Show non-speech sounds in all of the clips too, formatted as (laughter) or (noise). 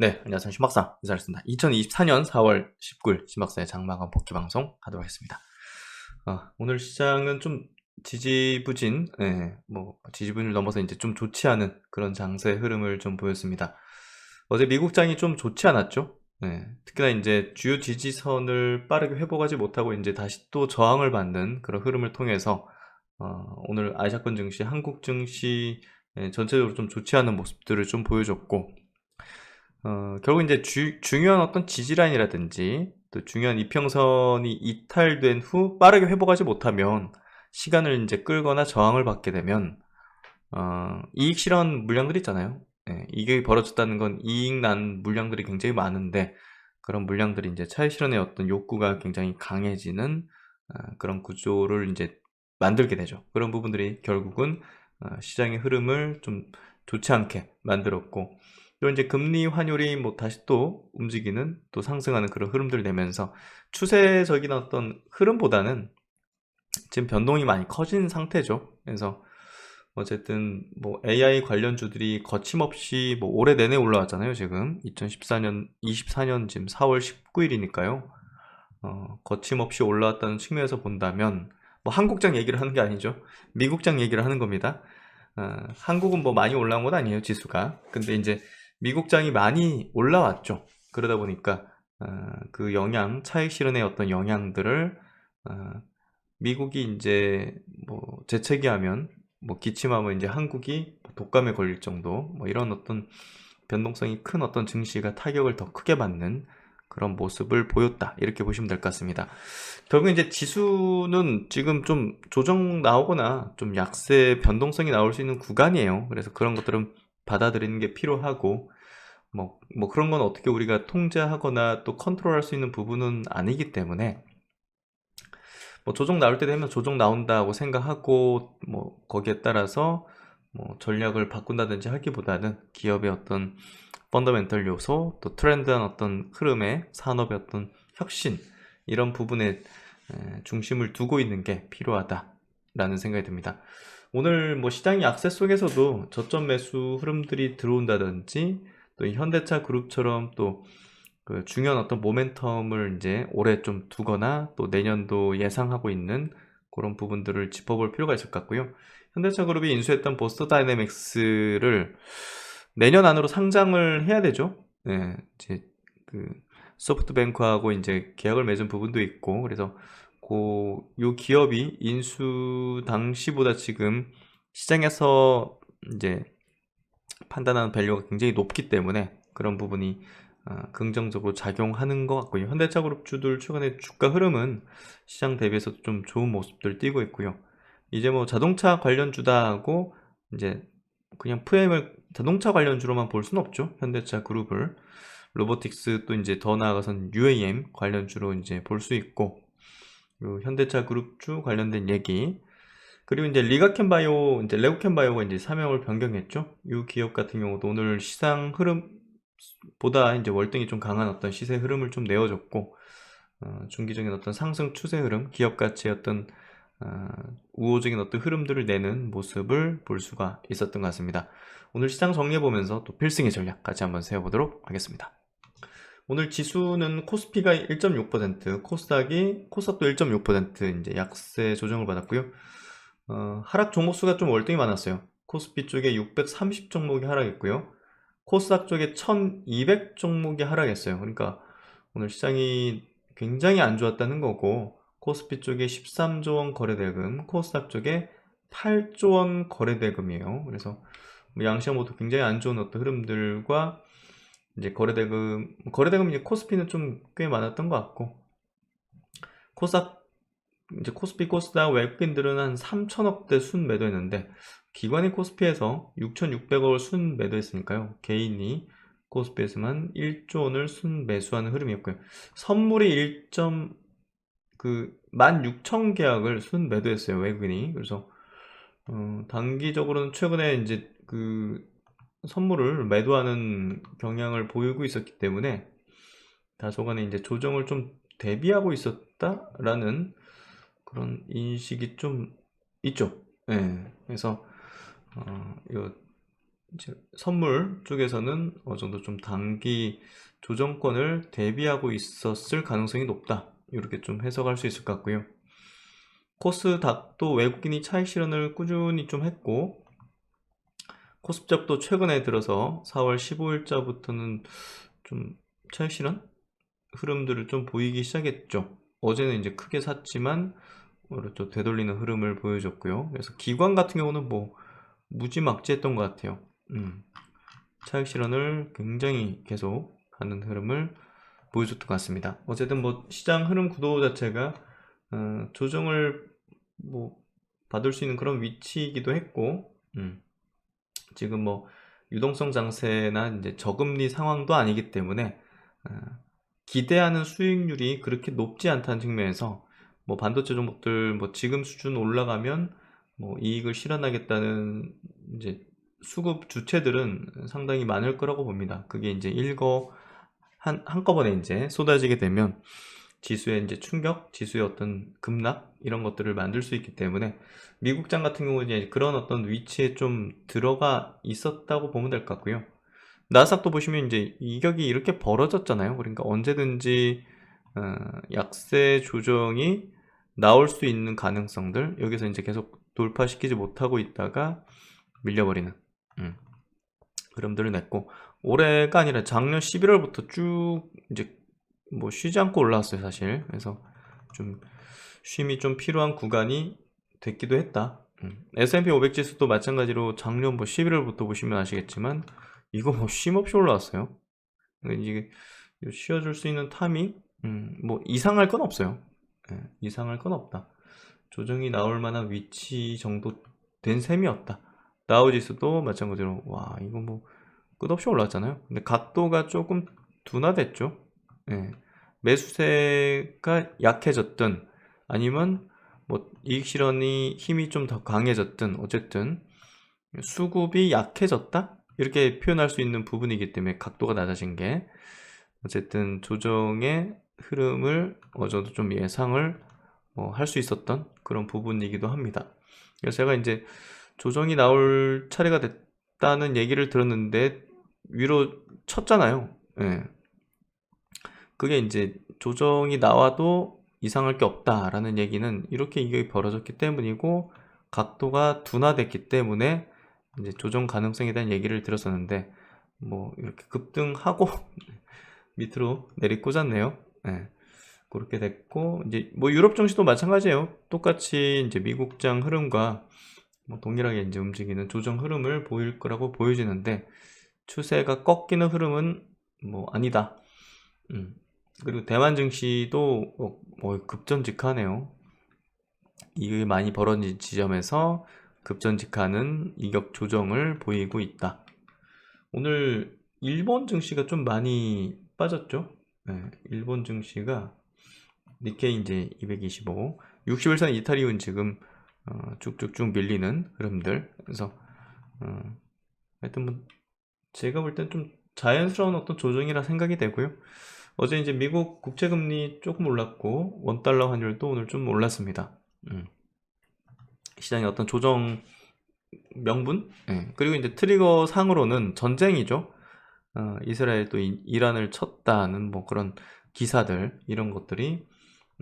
네, 안녕하세요. 신박사 인사드렸습니다. 2024년 4월 19일 신박사의 장마감 복귀 방송 하도록 하겠습니다. 어, 오늘 시장은 좀 지지부진, 예, 뭐 지지부진을 넘어서 이제 좀 좋지 않은 그런 장세의 흐름을 좀 보였습니다. 어제 미국장이 좀 좋지 않았죠? 예, 특히나 이제 주요 지지선을 빠르게 회복하지 못하고 이제 다시 또 저항을 받는 그런 흐름을 통해서 어, 오늘 아시아권 증시, 한국 증시 예, 전체적으로 좀 좋지 않은 모습들을 좀 보여줬고 어, 결국 이제 주, 중요한 어떤 지지라인이라든지 또 중요한 이평선이 이탈된 후 빠르게 회복하지 못하면 시간을 이제 끌거나 저항을 받게 되면 어, 이익 실현 물량들이 있잖아요. 예, 이게 벌어졌다는 건 이익 난 물량들이 굉장히 많은데 그런 물량들이 이제 차익 실현의 어떤 욕구가 굉장히 강해지는 어, 그런 구조를 이제 만들게 되죠. 그런 부분들이 결국은 어, 시장의 흐름을 좀 좋지 않게 만들었고 또 이제 금리 환율이 뭐 다시 또 움직이는 또 상승하는 그런 흐름들 내면서 추세적인 어떤 흐름보다는 지금 변동이 많이 커진 상태죠. 그래서 어쨌든 뭐 AI 관련주들이 거침없이 뭐 올해 내내 올라왔잖아요. 지금 2014년 24년 지금 4월 19일이니까요. 어, 거침없이 올라왔다는 측면에서 본다면 뭐 한국장 얘기를 하는 게 아니죠. 미국장 얘기를 하는 겁니다. 어, 한국은 뭐 많이 올라온 건 아니에요 지수가. 근데 이제 미국장이 많이 올라왔죠. 그러다 보니까 어, 그 영향, 차익 실현의 어떤 영향들을 어, 미국이 이제 뭐 재채기하면 뭐 기침하면 이제 한국이 독감에 걸릴 정도 뭐 이런 어떤 변동성이 큰 어떤 증시가 타격을 더 크게 받는 그런 모습을 보였다 이렇게 보시면 될 것 같습니다. 결국 이제 지수는 지금 좀 조정 나오거나 좀 약세 변동성이 나올 수 있는 구간이에요. 그래서 그런 것들은 받아들이는 게 필요하고 뭐, 뭐 그런 건 어떻게 우리가 통제하거나 또 컨트롤할 수 있는 부분은 아니기 때문에 뭐 조정 나올 때 되면 조정 나온다고 생각하고 뭐 거기에 따라서 뭐 전략을 바꾼다든지 하기보다는 기업의 어떤 펀더멘털 요소 또 트렌드한 어떤 흐름의 산업의 어떤 혁신 이런 부분에 중심을 두고 있는 게 필요하다라는 생각이 듭니다. 오늘 뭐 시장의 약세 속에서도 저점 매수 흐름들이 들어온다든지 또 현대차 그룹처럼 또 그 중요한 어떤 모멘텀을 이제 올해 좀 두거나 또 내년도 예상하고 있는 그런 부분들을 짚어볼 필요가 있을 것 같고요. 현대차 그룹이 인수했던 보스터 다이내믹스를 내년 안으로 상장을 해야 되죠. 네, 이제 그 소프트뱅크하고 이제 계약을 맺은 부분도 있고 그래서 고 요 기업이 인수 당시보다 지금 시장에서 이제 판단하는 밸류가 굉장히 높기 때문에 그런 부분이 어, 긍정적으로 작용하는 것 같고요. 현대차 그룹주들 최근에 주가 흐름은 시장 대비해서 좀 좋은 모습들 띄고 있고요. 이제 뭐 자동차 관련 주다 하고 이제 그냥 프레임을 자동차 관련 주로만 볼 수는 없죠. 현대차 그룹을 로보틱스 또 이제 더 나아가선 UAM 관련 주로 이제 볼 수 있고 현대차 그룹주 관련된 얘기 그리고 이제 리가켄바이오 이제 레고켄바이오가 이제 사명을 변경했죠. 이 기업 같은 경우도 오늘 시장 흐름보다 이제 월등히 좀 강한 어떤 시세 흐름을 좀 내어줬고 어, 중기적인 어떤 상승 추세 흐름, 기업 가치의 어떤 어, 우호적인 어떤 흐름들을 내는 모습을 볼 수가 있었던 것 같습니다. 오늘 시장 정리해 보면서 또 필승의 전략 같이 한번 세워보도록 하겠습니다. 오늘 지수는 코스피가 1.6%, 코스닥이 코스닥도 1.6% 이제 약세 조정을 받았고요. 어, 하락 종목 수가 좀 월등히 많았어요. 코스피 쪽에 630 종목이 하락했고요. 코스닥 쪽에 1200 종목이 하락했어요. 그러니까 오늘 시장이 굉장히 안 좋았다는 거고 코스피 쪽에 13조 원 거래대금, 코스닥 쪽에 8조 원 거래대금이에요. 그래서 뭐 양시장 모두 굉장히 안 좋은 어떤 흐름들과 이제 거래대금, 거래대금 이제 코스피는 좀 꽤 많았던 것 같고 코스닥 이제 코스피 코스닥 외국인들은 한 3천억대 순 매도했는데 기관이 코스피에서 6,600억을 순 매도했으니까요. 개인이 코스피에서만 1조 원을 순 매수하는 흐름이었고요. 선물이 1. 그 16,000 계약을 순 매도했어요. 외국인이. 그래서 어, 단기적으로는 최근에 이제 그 선물을 매도하는 경향을 보이고 있었기 때문에 다소간에 이제 조정을 좀 대비하고 있었다라는 그런 인식이 좀 있죠. 예. 그래서 어, 선물 쪽에서는 어느 정도 좀 단기 조정권을 대비하고 있었을 가능성이 높다. 이렇게 좀 해석할 수 있을 것 같고요. 코스닥도 외국인이 차익 실현을 꾸준히 좀 했고 코스피적도 최근에 들어서 4월 15일자부터는 좀 차익 실현 흐름들을 좀 보이기 시작했죠. 어제는 이제 크게 샀지만 또 되돌리는 흐름을 보여줬고요. 그래서 기관 같은 경우는 뭐 무지막지했던 것 같아요. 음, 차익 실현을 굉장히 계속 하는 흐름을 보여줬던 것 같습니다. 어쨌든 뭐 시장 흐름 구도 자체가 어, 조정을 뭐 받을 수 있는 그런 위치이기도 했고 음, 지금 뭐 유동성 장세나 이제 저금리 상황도 아니기 때문에 어, 기대하는 수익률이 그렇게 높지 않다는 측면에서 뭐 반도체 종목들 뭐 지금 수준 올라가면 뭐 이익을 실현하겠다는 이제 수급 주체들은 상당히 많을 거라고 봅니다. 그게 이제 일거 한 한꺼번에 이제 쏟아지게 되면 지수의 이제 충격, 지수의 어떤 급락 이런 것들을 만들 수 있기 때문에 미국장 같은 경우는 이제 그런 어떤 위치에 좀 들어가 있었다고 보면 될 것 같고요. 나스닥도 보시면 이제 이격이 이렇게 벌어졌잖아요. 그러니까 언제든지 어, 약세 조정이 나올 수 있는 가능성들 여기서 이제 계속 돌파시키지 못하고 있다가 밀려버리는 음, 흐름들을 냈고 올해가 아니라 작년 11월부터 쭉 이제 뭐 쉬지 않고 올라왔어요 사실. 그래서 좀 쉼이 좀 필요한 구간이 됐기도 했다. 음. S&P 500 지수도 마찬가지로 작년 뭐 11월부터 보시면 아시겠지만 이거 뭐 쉼 없이 올라왔어요. 이게 쉬어줄 수 있는 타이밍 음, 뭐 이상할 건 없어요. 예, 이상할 건 없다. 조정이 나올 만한 위치 정도 된 셈이었다. 다우지수도 마찬가지로 와 이거 뭐 끝없이 올랐잖아요. 근데 각도가 조금 둔화됐죠 예. 매수세가 약해졌든 아니면 뭐 이익 실현이 힘이 좀 더 강해졌든 어쨌든 수급이 약해졌다 이렇게 표현할 수 있는 부분이기 때문에 각도가 낮아진 게 어쨌든 조정의 흐름을 어느 정도 좀 예상을 어, 할수 있었던 그런 부분이기도 합니다. 그래서 제가 이제 조정이 나올 차례가 됐다는 얘기를 들었는데 위로 쳤잖아요. 예. 그게 이제 조정이 나와도 이상할 게 없다라는 얘기는 이렇게 이격이 벌어졌기 때문이고 각도가 둔화됐기 때문에 이제 조정 가능성에 대한 얘기를 들었었는데 뭐 이렇게 급등하고 (laughs) 밑으로 내리 꽂았네요. 네. 그렇게 됐고 이제 뭐 유럽 증시도 마찬가지예요. 똑같이 이제 미국장 흐름과 뭐 동일하게 이제 움직이는 조정 흐름을 보일 거라고 보여지는데 추세가 꺾이는 흐름은 뭐 아니다. 음. 그리고 대만 증시도 어, 뭐 급전직하네요. 이익이 많이 벌어진 지점에서 급전직하는 이격 조정을 보이고 있다. 오늘 일본 증시가 좀 많이 빠졌죠. 네, 일본 증시가 니케이 이제 225, 60일선 이탈리온 지금 어, 쭉쭉쭉 밀리는 흐름들. 그래서 어, 하여튼 뭐 제가 볼 땐 좀 자연스러운 어떤 조정이라 생각이 되고요. 어제 이제 미국 국채금리 조금 올랐고 원달러 환율도 오늘 좀 올랐습니다. 음. 시장의 어떤 조정 명분 네. 그리고 이제 트리거 상으로는 전쟁이죠. 어, 이스라엘 또 이, 이란을 쳤다는 뭐 그런 기사들 이런 것들이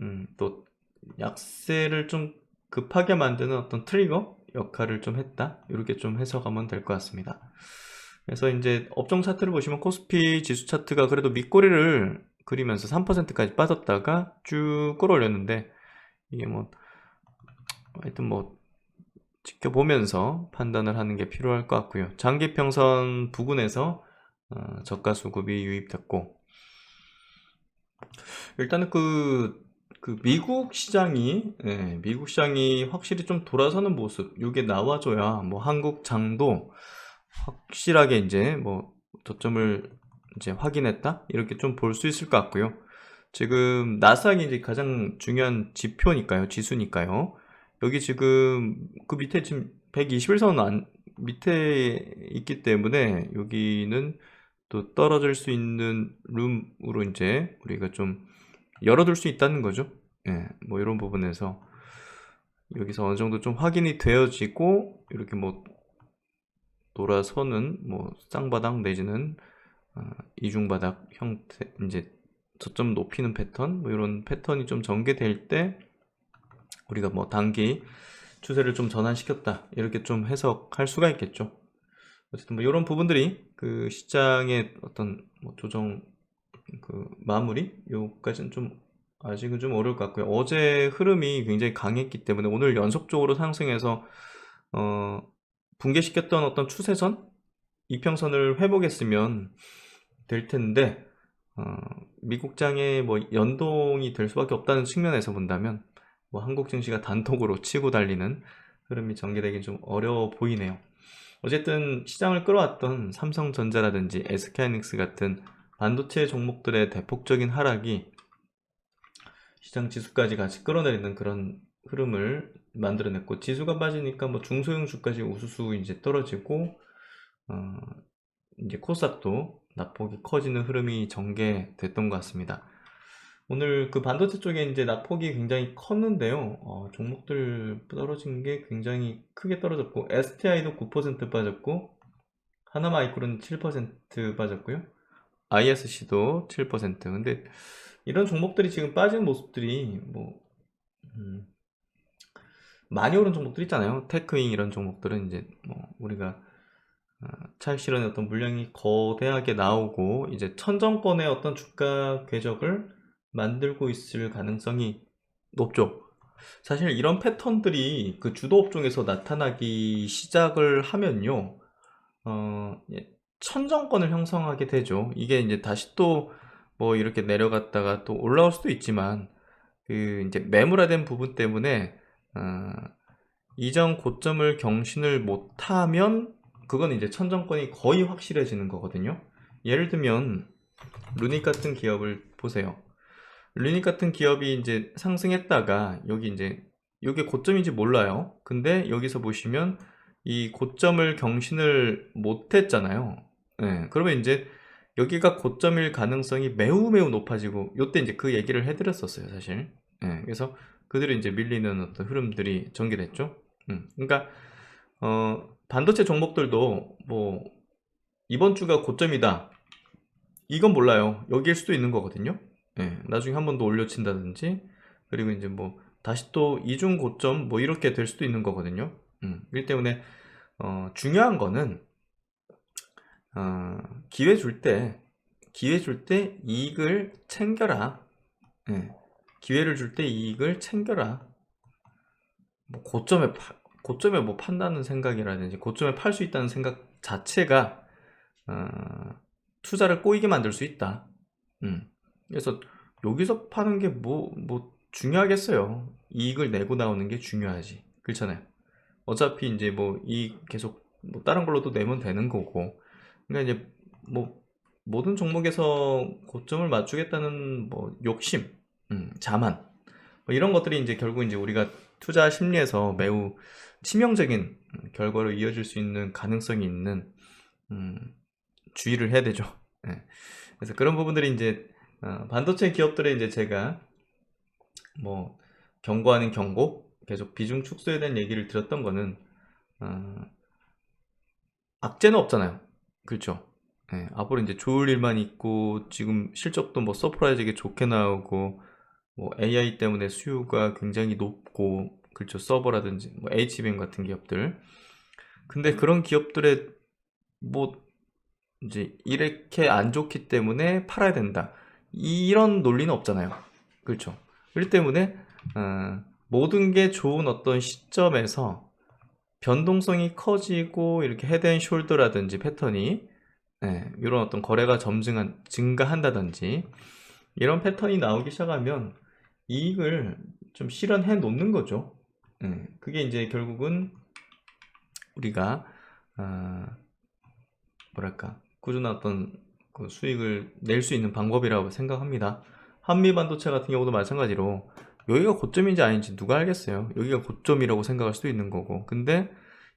음, 또 약세를 좀 급하게 만드는 어떤 트리거 역할을 좀 했다 이렇게 좀 해석하면 될 것 같습니다. 그래서 이제 업종 차트를 보시면 코스피 지수 차트가 그래도 밑꼬리를 그리면서 3%까지 빠졌다가 쭉 끌어올렸는데 이게 뭐 하여튼 뭐 지켜보면서 판단을 하는 게 필요할 것 같고요. 장기 평선 부근에서 어, 저가 수급이 유입됐고 일단은 그, 그 미국 시장이 예, 미국 시장이 확실히 좀 돌아서는 모습 이게 나와줘야 뭐 한국 장도 확실하게 이제 뭐 저점을 이제 확인했다 이렇게 좀 볼 수 있을 것 같고요. 지금 나스닥이 이제 가장 중요한 지표니까요, 지수니까요. 여기 지금 그 밑에 지금 121선 안, 밑에 있기 때문에 여기는 또 떨어질 수 있는 룸으로 이제 우리가 좀 열어둘 수 있다는 거죠. 예, 뭐 이런 부분에서 여기서 어느 정도 좀 확인이 되어지고 이렇게 뭐 돌아서는 뭐 쌍바닥 내지는 어, 이중바닥 형태 이제 저점 높이는 패턴 뭐 이런 패턴이 좀 전개될 때 우리가 뭐 단기 추세를 좀 전환시켰다 이렇게 좀 해석할 수가 있겠죠. 어쨌든 뭐 이런 부분들이 그 시장의 어떤 뭐 조정 그 마무리 요까지는 좀 아직은 좀 어려울 것 같고요. 어제 흐름이 굉장히 강했기 때문에 오늘 연속적으로 상승해서 어 붕괴시켰던 어떤 추세선 이평선을 회복했으면 될 텐데 어, 미국장에 뭐 연동이 될 수밖에 없다는 측면에서 본다면 뭐 한국 증시가 단독으로 치고 달리는 흐름이 전개되기 좀 어려워 보이네요. 어쨌든 시장을 끌어왔던 삼성전자라든지 SK하이닉스 같은 반도체 종목들의 대폭적인 하락이 시장 지수까지 같이 끌어내리는 그런 흐름을 만들어냈고 지수가 빠지니까 뭐 중소형 주까지 우수수 이제 떨어지고 어 이제 코스닥도 낙폭이 커지는 흐름이 전개됐던 것 같습니다. 오늘 그 반도체 쪽에 이제 낙폭이 굉장히 컸는데요. 어, 종목들 떨어진 게 굉장히 크게 떨어졌고 STI도 9% 빠졌고 하나마이크로는 7% 빠졌고요. ISC도 7%. 근데 이런 종목들이 지금 빠진 모습들이 뭐 음, 많이 오른 종목들 있잖아요. 테크윙 이런 종목들은 이제 뭐 우리가 어, 실현의 어떤 물량이 거대하게 나오고 이제 천정권의 어떤 주가 궤적을 만들고 있을 가능성이 높죠. 사실 이런 패턴들이 그 주도 업종에서 나타나기 시작을 하면요, 어, 예, 천정권을 형성하게 되죠. 이게 이제 다시 또 뭐 이렇게 내려갔다가 또 올라올 수도 있지만 그 이제 매물화된 부분 때문에 어, 이전 고점을 경신을 못하면 그건 이제 천정권이 거의 확실해지는 거거든요. 예를 들면 루닉 같은 기업을 보세요. 루닉 같은 기업이 이제 상승했다가 여기 이제 이게 고점인지 몰라요. 근데 여기서 보시면 이 고점을 경신을 못했잖아요. 네, 그러면 이제 여기가 고점일 가능성이 매우 매우 높아지고 요때 이제 그 얘기를 해드렸었어요, 사실. 네, 그래서 그들이 이제 밀리는 어떤 흐름들이 전개됐죠. 음, 그러니까 어, 반도체 종목들도 뭐 이번 주가 고점이다. 이건 몰라요. 여기일 수도 있는 거거든요. 예, 나중에 한 번 더 올려친다든지 그리고 이제 뭐 다시 또 이중 고점 뭐 이렇게 될 수도 있는 거거든요. 음, 그렇기 때문에 어, 중요한 거는 어, 기회 줄 때 기회 줄 때 이익을 챙겨라. 예, 기회를 줄 때 이익을 챙겨라. 뭐 고점에 파, 고점에 뭐 판다는 생각이라든지 고점에 팔 수 있다는 생각 자체가 어, 투자를 꼬이게 만들 수 있다. 음. 그래서 여기서 파는 게뭐뭐 중요하겠어요. 이익을 내고 나오는 게 중요하지. 그렇잖아요. 어차피 이제 뭐 이익 계속 뭐 다른 걸로도 내면 되는 거고. 그러니까 이제 뭐 모든 종목에서 고점을 맞추겠다는 뭐 욕심, 음, 자만 뭐 이런 것들이 이제 결국 이제 우리가 투자 심리에서 매우 치명적인 결과로 이어질 수 있는 가능성이 있는 음, 주의를 해야 되죠. 네. (laughs) 그래서 그런 부분들이 이제 어, 반도체 기업들의 이제 제가 뭐 경고하는 경고 계속 비중 축소에 대한 얘기를 드렸던 거는 어, 악재는 없잖아요. 그렇죠. 네, 앞으로 이제 좋을 일만 있고 지금 실적도 뭐 서프라이즈게 좋게 나오고 뭐 AI 때문에 수요가 굉장히 높고 그렇죠. 서버라든지 뭐 HBM 같은 기업들. 근데 그런 기업들의 뭐 이제 이렇게 안 좋기 때문에 팔아야 된다. 이런 논리는 없잖아요. 그렇죠. 그렇기 때문에 어, 모든 게 좋은 어떤 시점에서 변동성이 커지고 이렇게 헤드앤숄더라든지 패턴이 네, 이런 어떤 거래가 점증한 증가한다든지 이런 패턴이 나오기 시작하면 이익을 좀 실현해 놓는 거죠. 네, 그게 이제 결국은 우리가 어, 뭐랄까 꾸준한 어떤 그 수익을 낼 수 있는 방법이라고 생각합니다. 한미 반도체 같은 경우도 마찬가지로 여기가 고점인지 아닌지 누가 알겠어요. 여기가 고점이라고 생각할 수도 있는 거고. 근데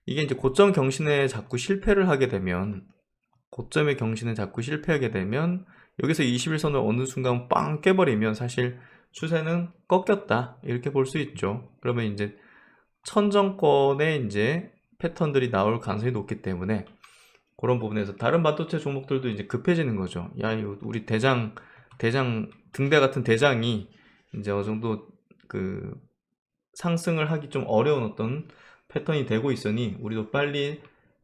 이게 이제 고점 경신에 자꾸 실패를 하게 되면 고점의 경신에 자꾸 실패하게 되면 여기서 21선을 어느 순간 빵 깨버리면 사실 추세는 꺾였다 이렇게 볼 수 있죠. 그러면 이제 천정권의 이제 패턴들이 나올 가능성이 높기 때문에 그런 부분에서 다른 반도체 종목들도 이제 급해지는 거죠. 야, 이거 우리 대장, 대장, 등대 같은 대장이 이제 어느 정도 그 상승을 하기 좀 어려운 어떤 패턴이 되고 있으니 우리도 빨리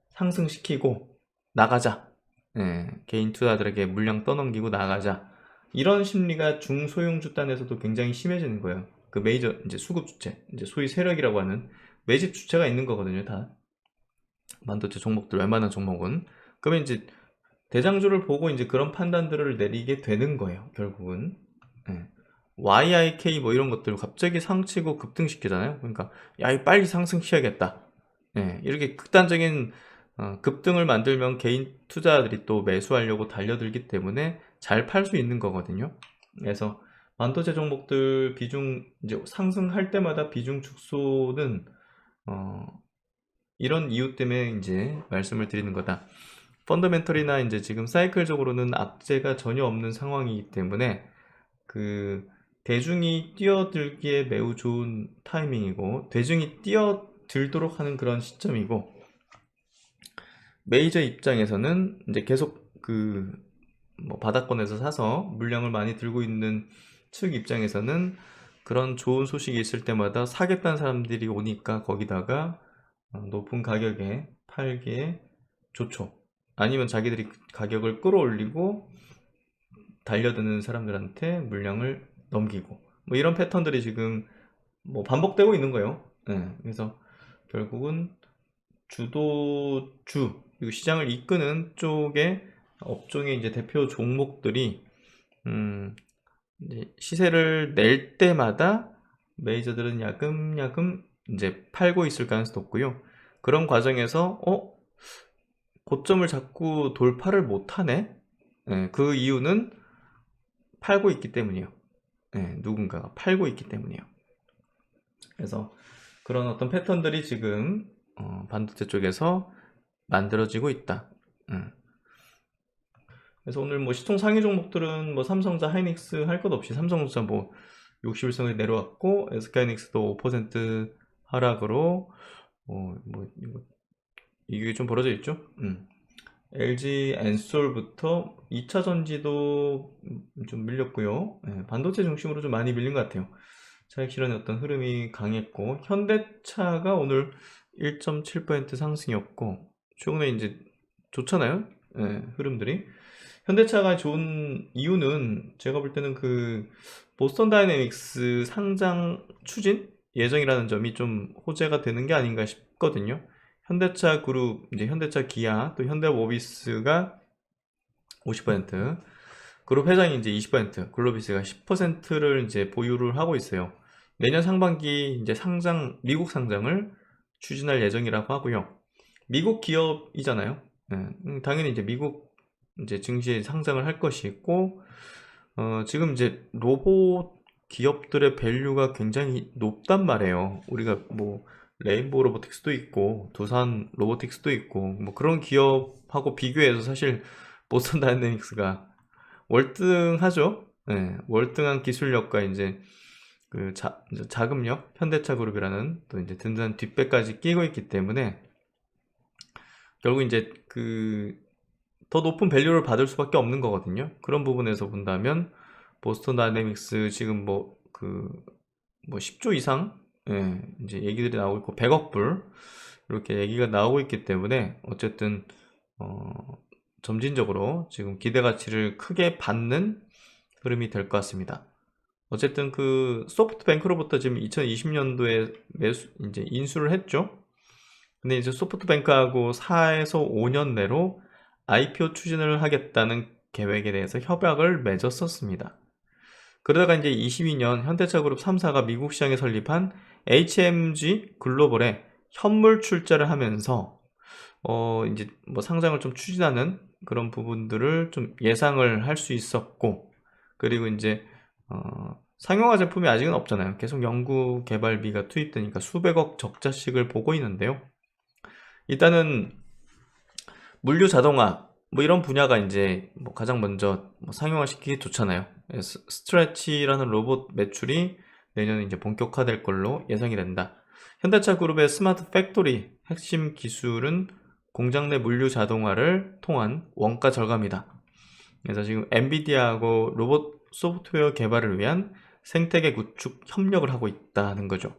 상승시키고 나가자. 예, 개인 투자들에게 물량 떠넘기고 나가자. 이런 심리가 중소형 주단에서도 굉장히 심해지는 거예요. 그 메이저 이제 수급 주체, 이제 소위 세력이라고 하는 매집 주체가 있는 거거든요, 다. 반도체 종목들 웬만한 종목은 그러면 이제 대장주를 보고 이제 그런 판단들을 내리게 되는 거예요, 결국은. 예. YIK 뭐 이런 것들 갑자기 상치고 급등시키잖아요. 그러니까 야, 이 빨리 상승시켜야겠다. 예, 이렇게 극단적인 어, 급등을 만들면 개인 투자들이 또 매수하려고 달려들기 때문에 잘 팔 수 있는 거거든요. 그래서 반도체 종목들 비중 이제 상승할 때마다 비중 축소는 어, 이런 이유 때문에 이제 말씀을 드리는 거다. 펀더멘털이나 이제 지금 사이클적으로는 악재가 전혀 없는 상황이기 때문에 그 대중이 뛰어들기에 매우 좋은 타이밍이고 대중이 뛰어들도록 하는 그런 시점이고 메이저 입장에서는 이제 계속 그 뭐 바닥권에서 사서 물량을 많이 들고 있는 측 입장에서는 그런 좋은 소식이 있을 때마다 사겠다는 사람들이 오니까 거기다가 어, 높은 가격에 팔기에 좋죠. 아니면 자기들이 가격을 끌어올리고 달려드는 사람들한테 물량을 넘기고 뭐 이런 패턴들이 지금 뭐 반복되고 있는 거예요. 예, 그래서 결국은 주도주 그리고 시장을 이끄는 쪽에 업종의 이제 대표 종목들이 음, 시세를 낼 때마다 메이저들은 야금야금 이제 팔고 있을 가능성도 높고요. 그런 과정에서 어 고점을 자꾸 돌파를 못하네. 예, 그 이유는 팔고 있기 때문이에요. 예, 누군가가 팔고 있기 때문이에요. 그래서 그런 어떤 패턴들이 지금 어, 반도체 쪽에서 만들어지고 있다. 음. 그래서 오늘 뭐 시총 상위 종목들은 뭐 삼성자, 하이닉스 할 것 없이 삼성전자 뭐 61선에 내려왔고 SK하이닉스도 5% 하락으로 어, 뭐 이게 좀 벌어져 있죠. 음. LG 엔솔부터 2차 전지도 좀 밀렸고요. 예, 반도체 중심으로 좀 많이 밀린 것 같아요. 차익 실현의 어떤 흐름이 강했고 현대차가 오늘 1.7% 상승이었고 최근에 이제 좋잖아요. 예, 흐름들이. 현대차가 좋은 이유는 제가 볼 때는 그 보스턴 다이내믹스 상장 추진 예정이라는 점이 좀 호재가 되는 게 아닌가 싶거든요. 현대차 그룹, 이제 현대차 기아, 또 현대모비스가 50%, 그룹 회장이 이제 20%, 글로비스가 10%를 이제 보유를 하고 있어요. 내년 상반기 이제 상장, 미국 상장을 추진할 예정이라고 하고요. 미국 기업이잖아요. 네, 음, 당연히 이제 미국 이제 증시에 상장을 할 것이 있고, 어, 지금 이제 로봇 기업들의 밸류가 굉장히 높단 말이에요. 우리가 뭐 레인보우 로보틱스도 있고 두산 로보틱스도 있고 뭐 그런 기업하고 비교해서 사실 보스턴 다이내믹스가 월등하죠. 네, 월등한 기술력과 이제 그 자, 자금력 현대차 그룹이라는 또 이제 든든한 뒷배까지 끼고 있기 때문에 결국 이제 그 더 높은 밸류를 받을 수밖에 없는 거거든요. 그런 부분에서 본다면 보스턴 다이내믹스 지금 뭐 그뭐 10조 이상 예, 이제 얘기들이 나오고 있고 100억 불 이렇게 얘기가 나오고 있기 때문에 어쨌든 어, 점진적으로 지금 기대 가치를 크게 받는 흐름이 될 것 같습니다. 어쨌든 그 소프트뱅크로부터 지금 2020년도에 매수 이제 인수를 했죠. 근데 이제 소프트뱅크하고 4에서 5년 내로 IPO 추진을 하겠다는 계획에 대해서 협약을 맺었었습니다. 그러다가 이제 22년 현대차 그룹 3사가 미국 시장에 설립한 HMG 글로벌에 현물 출자를 하면서 어 이제 뭐 상장을 좀 추진하는 그런 부분들을 좀 예상을 할 수 있었고 그리고 이제 어 상용화 제품이 아직은 없잖아요. 계속 연구 개발비가 투입되니까 수백억 적자씩을 보고 있는데요. 일단은 물류 자동화 뭐 이런 분야가 이제 뭐 가장 먼저 뭐 상용화 시키기 좋잖아요. 스트레치라는 로봇 매출이 내년에 이제 본격화될 걸로 예상이 된다. 현대차 그룹의 스마트 팩토리 핵심 기술은 공장 내 물류 자동화를 통한 원가 절감이다. 그래서 지금 엔비디아하고 로봇 소프트웨어 개발을 위한 생태계 구축 협력을 하고 있다는 거죠.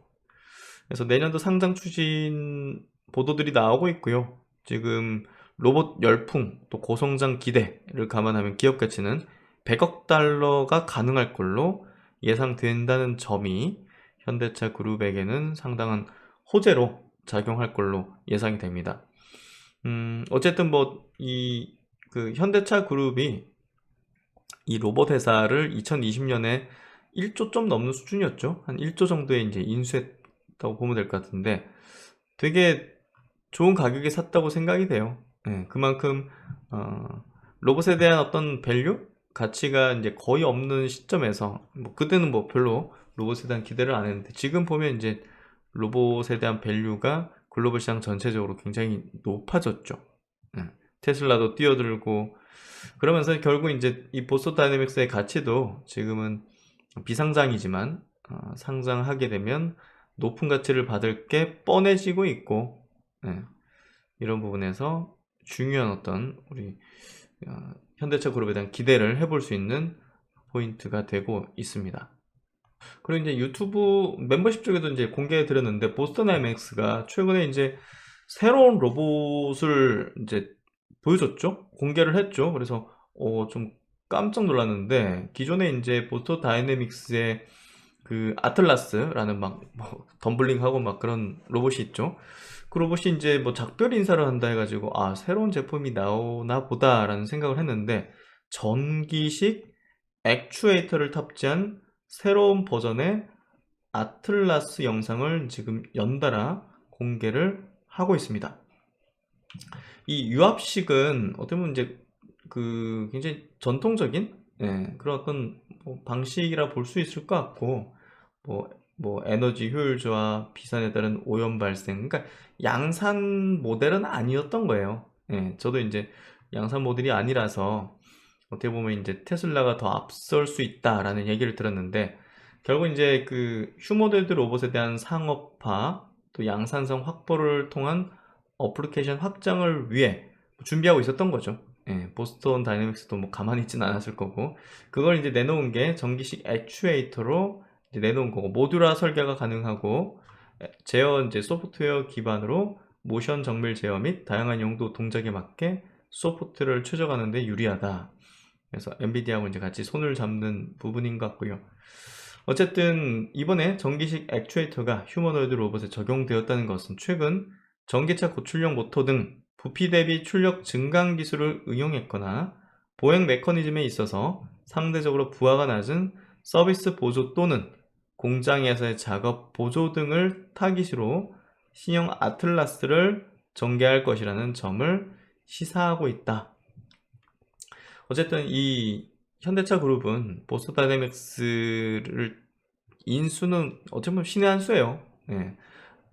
그래서 내년도 상장 추진 보도들이 나오고 있고요. 지금 로봇 열풍 또 고성장 기대를 감안하면 기업 가치는 100억 달러가 가능할 걸로 예상된다는 점이 현대차 그룹에게는 상당한 호재로 작용할 걸로 예상이 됩니다. 음, 어쨌든 뭐 이 그 현대차 그룹이 이 로봇 회사를 2020년에 1조 좀 넘는 수준이었죠. 한 1조 정도에 이제 인수했다고 보면 될 것 같은데 되게 좋은 가격에 샀다고 생각이 돼요. 예, 그만큼 어, 로봇에 대한 어떤 밸류 가치가 이제 거의 없는 시점에서 뭐 그때는 뭐 별로 로봇에 대한 기대를 안 했는데 지금 보면 이제 로봇에 대한 밸류가 글로벌 시장 전체적으로 굉장히 높아졌죠. 예, 테슬라도 뛰어들고 그러면서 결국 이제 이 보스턴 다이내믹스의 가치도 지금은 비상장이지만 어, 상장하게 되면 높은 가치를 받을 게 뻔해지고 있고 예, 이런 부분에서 중요한 어떤 우리 어, 현대차 그룹에 대한 기대를 해볼 수 있는 포인트가 되고 있습니다. 그리고 이제 유튜브 멤버십 쪽에도 이제 공개해 드렸는데 보스턴 IMAX가 최근에 이제 새로운 로봇을 이제 보여줬죠. 공개를 했죠. 그래서 어, 좀 깜짝 놀랐는데 기존에 이제 보스턴 다이내믹스의 그 아틀라스라는 막 뭐 덤블링하고 막 그런 로봇이 있죠. 그 로봇이 이제 뭐 작별 인사를 한다 해가지고 아 새로운 제품이 나오나 보다라는 생각을 했는데 전기식 액추에이터를 탑재한 새로운 버전의 아틀라스 영상을 지금 연달아 공개를 하고 있습니다. 이 유압식은 어떻게 보면 이제 그 굉장히 전통적인 예, 그런 어떤 뭐 방식이라 볼 수 있을 것 같고 뭐, 뭐 에너지 효율조와 비산에 따른 오염 발생 그러니까 양산 모델은 아니었던 거예요. 예, 저도 이제 양산 모델이 아니라서 어떻게 보면 이제 테슬라가 더 앞설 수 있다라는 얘기를 들었는데 결국 이제 그 휴머노이드 로봇에 대한 상업화 또 양산성 확보를 통한 어플리케이션 확장을 위해 준비하고 있었던 거죠. 예, 보스턴 다이내믹스도 뭐 가만히 있진 않았을 거고 그걸 이제 내놓은 게 전기식 액추에이터로 내놓은 거고 모듈화 설계가 가능하고 제어 이제 소프트웨어 기반으로 모션 정밀 제어 및 다양한 용도 동작에 맞게 소프트를 최적화하는데 유리하다. 그래서 엔비디아하고 이제 같이 손을 잡는 부분인 것 같고요. 어쨌든 이번에 전기식 액추에이터가 휴머노이드 로봇에 적용되었다는 것은 최근 전기차 고출력 모터 등 부피 대비 출력 증강 기술을 응용했거나 보행 메커니즘에 있어서 상대적으로 부하가 낮은 서비스 보조 또는 공장에서의 작업 보조 등을 타깃으로 신형 아틀라스를 전개할 것이라는 점을 시사하고 있다. 어쨌든 이 현대차 그룹은 보스턴 다이내믹스를 인수는 어떻게 보면 신의 한 수예요. 예.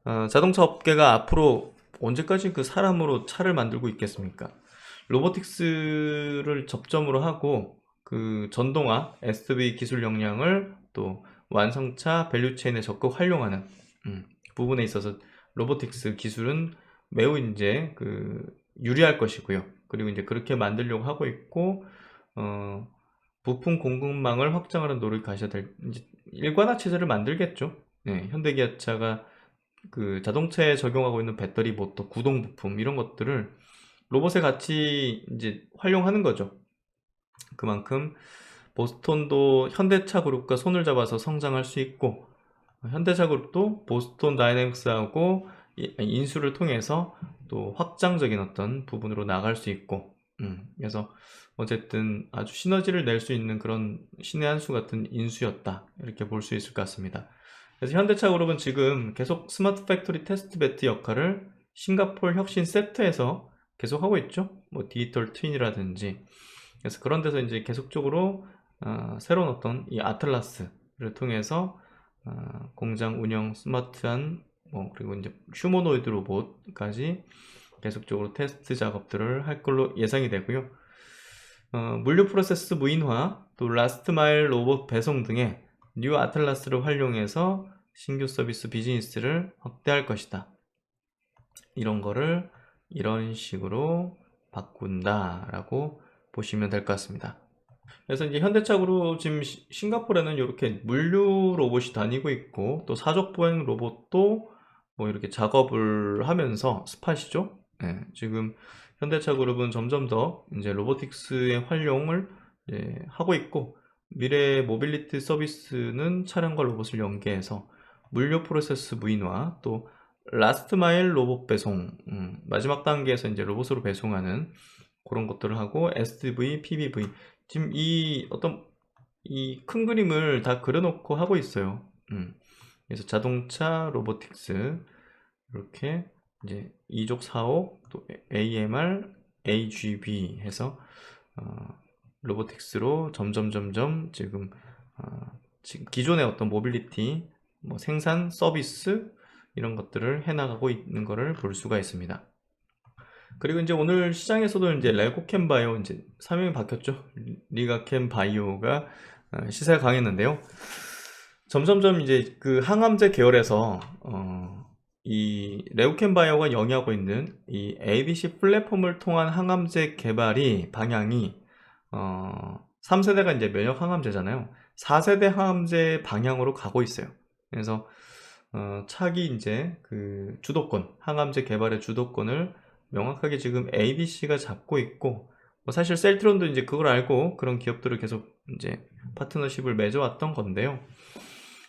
어, 자동차 업계가 앞으로 언제까지 그 사람으로 차를 만들고 있겠습니까? 로보틱스를 접점으로 하고 그 전동화 SV 기술 역량을 또 완성차 밸류체인에 적극 활용하는 음, 부분에 있어서 로보틱스 기술은 매우 이제 그 유리할 것이고요. 그리고 이제 그렇게 만들려고 하고 있고 어, 부품 공급망을 확장하는 노력이 가셔야 될 일관화 체제를 만들겠죠. 네, 현대기아차가 그 자동차에 적용하고 있는 배터리 모터, 구동 부품 이런 것들을 로봇에 같이 이제 활용하는 거죠. 그만큼 보스톤도 현대차 그룹과 손을 잡아서 성장할 수 있고 현대차 그룹도 보스톤 다이내믹스하고 인수를 통해서 또 확장적인 어떤 부분으로 나갈 수 있고 음, 그래서 어쨌든 아주 시너지를 낼 수 있는 그런 신의 한 수 같은 인수였다 이렇게 볼 수 있을 것 같습니다. 그래서 현대차 그룹은 지금 계속 스마트 팩토리 테스트 배트 역할을 싱가폴 혁신 세트에서 계속 하고 있죠. 뭐 디지털 트윈이라든지 그래서 그런 데서 이제 계속적으로 어, 새로운 어떤 이 아틀라스를 통해서 어, 공장 운영 스마트한 뭐 그리고 이제 휴머노이드 로봇까지 계속적으로 테스트 작업들을 할 걸로 예상이 되고요. 어, 물류 프로세스 무인화, 또 라스트 마일 로봇 배송 등의 뉴 아틀라스를 활용해서 신규 서비스 비즈니스를 확대할 것이다. 이런 거를 이런 식으로 바꾼다라고 보시면 될 것 같습니다. 그래서 이제 현대차그룹 지금 시- 싱가포르에는 이렇게 물류 로봇이 다니고 있고 또 사족 보행 로봇도 뭐 이렇게 작업을 하면서 스팟이죠. 예, 지금 현대차그룹은 점점 더 이제 로보틱스의 활용을 이제 하고 있고 미래 모빌리티 서비스는 차량과 로봇을 연계해서 물류 프로세스 무인화 또 라스트 마일 로봇 배송 음, 마지막 단계에서 이제 로봇으로 배송하는 그런 것들을 하고 SDV, PBV 지금 이 어떤 이 큰 그림을 다 그려놓고 하고 있어요. 음. 그래서 자동차 로보틱스 이렇게 이제 이족 사옥 또 AMR, AGV 해서 어, 로보틱스로 점점 점점 지금 어, 기존의 어떤 모빌리티 뭐 생산 서비스 이런 것들을 해나가고 있는 것을 볼 수가 있습니다. 그리고 이제 오늘 시장에서도 이제 레고캠 바이오 이제 사명이 바뀌었죠. 리가캠 바이오가 어, 시세가 강했는데요. 점점점 이제 그 항암제 계열에서 어, 이 레고캠 바이오가 영위하고 있는 이 ADC 플랫폼을 통한 항암제 개발이 방향이 어, 3세대가 이제 면역 항암제잖아요. 4세대 항암제 방향으로 가고 있어요. 그래서 어, 차기 이제 그 주도권, 항암제 개발의 주도권을 명확하게 지금 ADC가 잡고 있고, 뭐 사실 셀트론도 이제 그걸 알고 그런 기업들을 계속 이제 파트너십을 맺어왔던 건데요.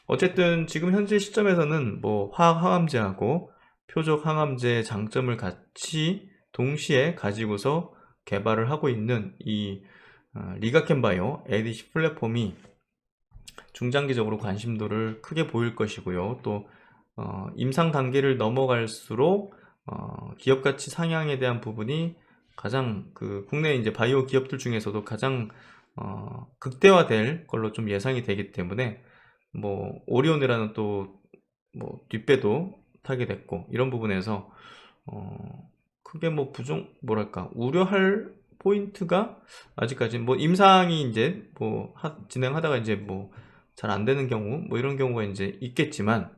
어쨌든 지금 현재 시점에서는 뭐 화학 항암제하고 표적 항암제의 장점을 같이 동시에 가지고서 개발을 하고 있는 이 어, 리가켄바이오 ADC 플랫폼이 중장기적으로 관심도를 크게 보일 것이고요. 또 어, 임상 단계를 넘어갈수록 어, 기업 가치 상향에 대한 부분이 가장 그 국내 이제 바이오 기업들 중에서도 가장 어, 극대화될 걸로 좀 예상이 되기 때문에 뭐 오리온이라는 또 뭐 뒷배도 타게 됐고 이런 부분에서 어, 크게 뭐 부정 뭐랄까 우려할 포인트가 아직까지 뭐 임상이 이제 뭐 하- 진행하다가 이제 뭐 잘 안 되는 경우 뭐 이런 경우가 이제 있겠지만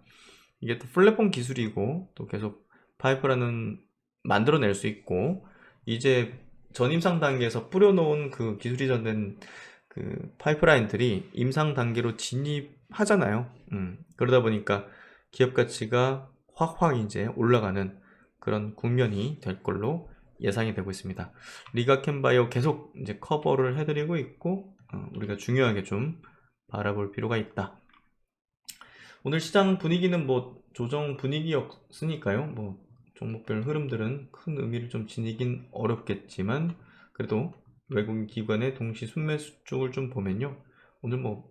이게 또 플랫폼 기술이고 또 계속 파이프라는 만들어낼 수 있고 이제 전임상 단계에서 뿌려놓은 그 기술이 전된 그 파이프라인들이 임상 단계로 진입하잖아요. 음, 그러다 보니까 기업 가치가 확확 이제 올라가는 그런 국면이 될 걸로 예상이 되고 있습니다. 리가켄바이오 계속 이제 커버를 해드리고 있고 어, 우리가 중요하게 좀 바라볼 필요가 있다. 오늘 시장 분위기는 뭐 조정 분위기였으니까요. 뭐 종목별 흐름들은 큰 의미를 좀 지니긴 어렵겠지만 그래도 외국인 기관의 동시 순매수 쪽을 좀 보면요. 오늘 뭐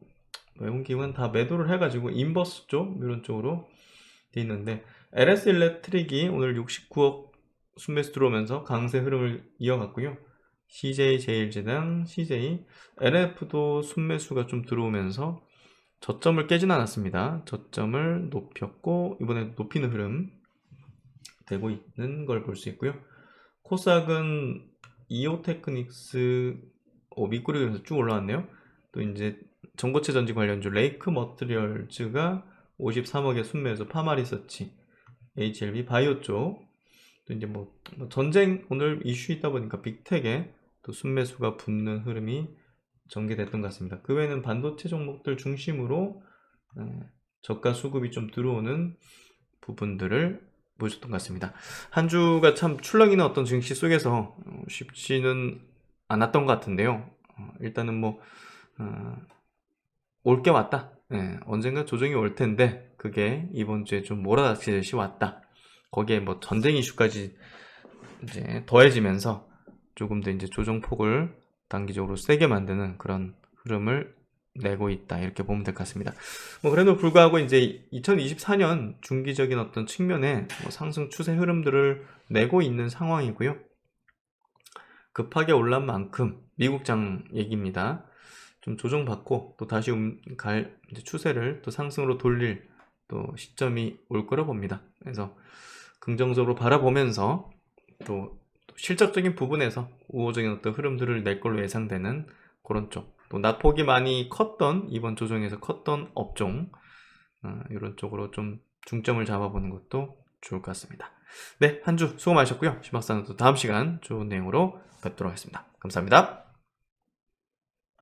외국인 기관 다 매도를 해가지고 인버스 쪽 이런 쪽으로 돼 있는데 LS 일렉트릭이 오늘 69억 순매수 들어오면서 강세 흐름을 이어갔고요. CJ 제일제당, CJ, LF도 순매수가 좀 들어오면서 저점을 깨진 않았습니다. 저점을 높였고 이번에 높이는 흐름 되고 있는 걸 볼 수 있고요. 코스닥은 이오테크닉스 어, 밑구리에서 쭉 올라왔네요. 또 이제 전고체 전지 관련주 레이크 머트리얼즈가 53억의 순매에서 파마리서치, HLB 바이오 쪽, 또 이제 뭐, 뭐 전쟁 오늘 이슈 있다 보니까 빅텍에 또 순매수가 붙는 흐름이 전개됐던 것 같습니다. 그 외에는 반도체 종목들 중심으로 에, 저가 수급이 좀 들어오는 부분들을 보여줬던 것 같습니다. 한 주가 참 출렁이는 어떤 증시 속에서 어, 쉽지는 않았던 것 같은데요. 어, 일단은 뭐올게 왔다. 예, 언젠가 조정이 올 텐데 그게 이번 주에 좀 몰아닥치듯이 왔다. 거기에 뭐 전쟁 이슈까지 이제 더해지면서 조금 더 이제 조정폭을 단기적으로 세게 만드는 그런 흐름을 내고 있다 이렇게 보면 될 것 같습니다. 뭐 그래도 불구하고 이제 2024년 중기적인 어떤 측면에 뭐 상승 추세 흐름들을 내고 있는 상황이고요. 급하게 올란 만큼 미국장 얘기입니다. 좀 조정받고 또 다시 음- 갈 추세를 또 상승으로 돌릴 또 시점이 올 거라 봅니다. 그래서 긍정적으로 바라보면서 또, 또 실적적인 부분에서 우호적인 어떤 흐름들을 낼 걸로 예상되는 그런 쪽. 또 낙폭이 많이 컸던 이번 조정에서 컸던 업종 어, 이런 쪽으로 좀 중점을 잡아보는 것도 좋을 것 같습니다. 네, 한 주 수고 많으셨고요. 심박사는 또 다음 시간 좋은 내용으로 뵙도록 하겠습니다. 감사합니다.